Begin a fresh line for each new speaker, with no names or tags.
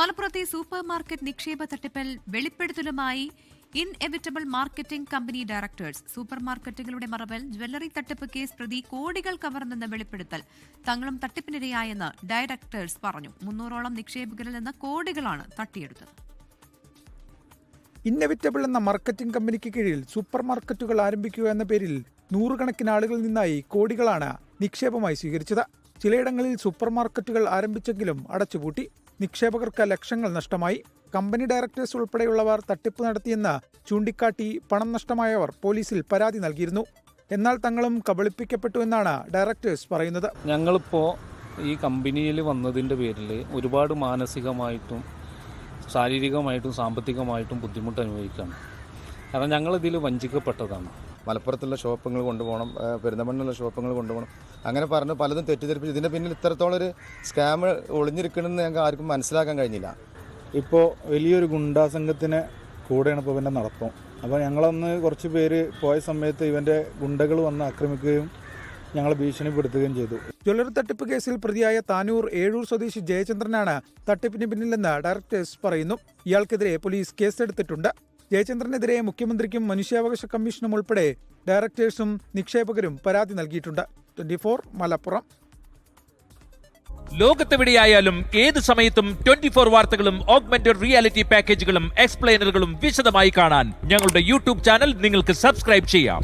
മലപ്പുറത്തെ super market നിക്ഷേപ തട്ടിപ്പിൽ വെളിപ്പെടുത്തലുമായി inevitable marketing company directors super മാർക്കറ്റുകളുടെ മറവിൽ ജ്വല്ലറി തട്ടിപ്പ് കേസ് പ്രതി കോടികൾ കവർന്നെന്ന് വെളിപ്പെടുത്തൽ തങ്ങളും തട്ടിപ്പിനിരയായെന്ന് ഡയറക്ടേഴ്സ് പറഞ്ഞു. മുന്നൂറോളം നിക്ഷേപകരിൽ നിന്ന് കോടികളാണ് തട്ടിയെടുത്തത്.
ഇന്നവിറ്റബിൾ എന്ന മാർക്കറ്റിംഗ് കമ്പനിക്ക് കീഴിൽ സൂപ്പർ മാർക്കറ്റുകൾ ആരംഭിക്കുക എന്ന പേരിൽ നൂറുകണക്കിന് ആളുകളിൽ നിന്നായി കോടികളാണ് നിക്ഷേപമായി സ്വീകരിച്ചത്. ചിലയിടങ്ങളിൽ സൂപ്പർ മാർക്കറ്റുകൾ ആരംഭിച്ചെങ്കിലും അടച്ചുപൂട്ടി നിക്ഷേപകർക്ക് ലക്ഷങ്ങൾ നഷ്ടമായി. കമ്പനി ഡയറക്ടേഴ്സ് ഉൾപ്പെടെയുള്ളവർ തട്ടിപ്പ് നടത്തിയെന്ന് ചൂണ്ടിക്കാട്ടി പണം നഷ്ടമായവർ പോലീസിൽ പരാതി നൽകിയിരുന്നു. എന്നാൽ തങ്ങളും കബളിപ്പിക്കപ്പെട്ടു എന്നാണ് ഡയറക്ടേഴ്സ് പറയുന്നത്.
ഞങ്ങളിപ്പോൾ ഈ കമ്പനിയിൽ വന്നതിന്റെ പേരിൽ ഒരുപാട് മാനസികമായിട്ടും ശാരീരികമായിട്ടും സാമ്പത്തികമായിട്ടും ബുദ്ധിമുട്ട് അനുഭവിക്കുകയാണ്. കാരണം ഞങ്ങളിതിൽ വഞ്ചിക്കപ്പെട്ടതാണ്.
മലപ്പുറത്തുള്ള ഷോപ്പുകൾ കൊണ്ടുപോകണം ആ, പെരിന്തമണ്ണയിലുള്ള ഷോപ്പുകൾ കൊണ്ടുപോകണം. അങ്ങനെ പറഞ്ഞ് പലതും തെറ്റിദ്ധരിപ്പിച്ചു. ഇതിന്റെ പിന്നിൽ ഇത്രത്തോളം ഒരു സ്കാം ഒളിഞ്ഞിരിക്കണമെന്ന് ഞങ്ങൾക്ക് ആർക്കും മനസ്സിലാക്കാൻ കഴിഞ്ഞില്ല.
ഇപ്പോൾ വലിയൊരു ഗുണ്ടാ സംഘത്തിന് കൂടെയാണ് ഇപ്പോൾ ഇവന്റെ നടത്തം അപ്പോൾ ഞങ്ങളന്ന് കുറച്ച് പേര് പോയ സമയത്ത് ഇവന്റെ ഗുണ്ടകൾ വന്ന് ആക്രമിക്കുകയും ഞങ്ങളെ ഭീഷണിപ്പെടുത്തുകയും ചെയ്തു.
ജ്വല്ലറി തട്ടിപ്പ് കേസിൽ പ്രതിയായ താനൂർ ഏഴൂർ സ്വദേശി ജയചന്ദ്രനാണ് തട്ടിപ്പിന് പിന്നിലെന്ന് ഡയറക്ടേഴ്സ് പറയുന്നു. ഇയാൾക്കെതിരെ പോലീസ് കേസെടുത്തിട്ടുണ്ട്. ജയചന്ദ്രനെതിരെ മുഖ്യമന്ത്രിക്കും മനുഷ്യാവകാശ കമ്മീഷനും ഉൾപ്പെടെ ഡയറക്ടേഴ്സും നിക്ഷേപകരും പരാതി നൽകിയിട്ടുണ്ട്. Twenty four Malappuram.
ലോകത്തെവിടെയായാലും ഏത് സമയത്തും ട്വന്റി ഫോർ വാർത്തകളും ഓഗ്മെന്റഡ് റിയാലിറ്റി പാക്കേജുകളും എക്സ്പ്ലെയിനറുകളും വിശദമായി കാണാൻ ഞങ്ങളുടെ യൂട്യൂബ് ചാനൽ നിങ്ങൾക്ക് സബ്സ്ക്രൈബ് ചെയ്യാം.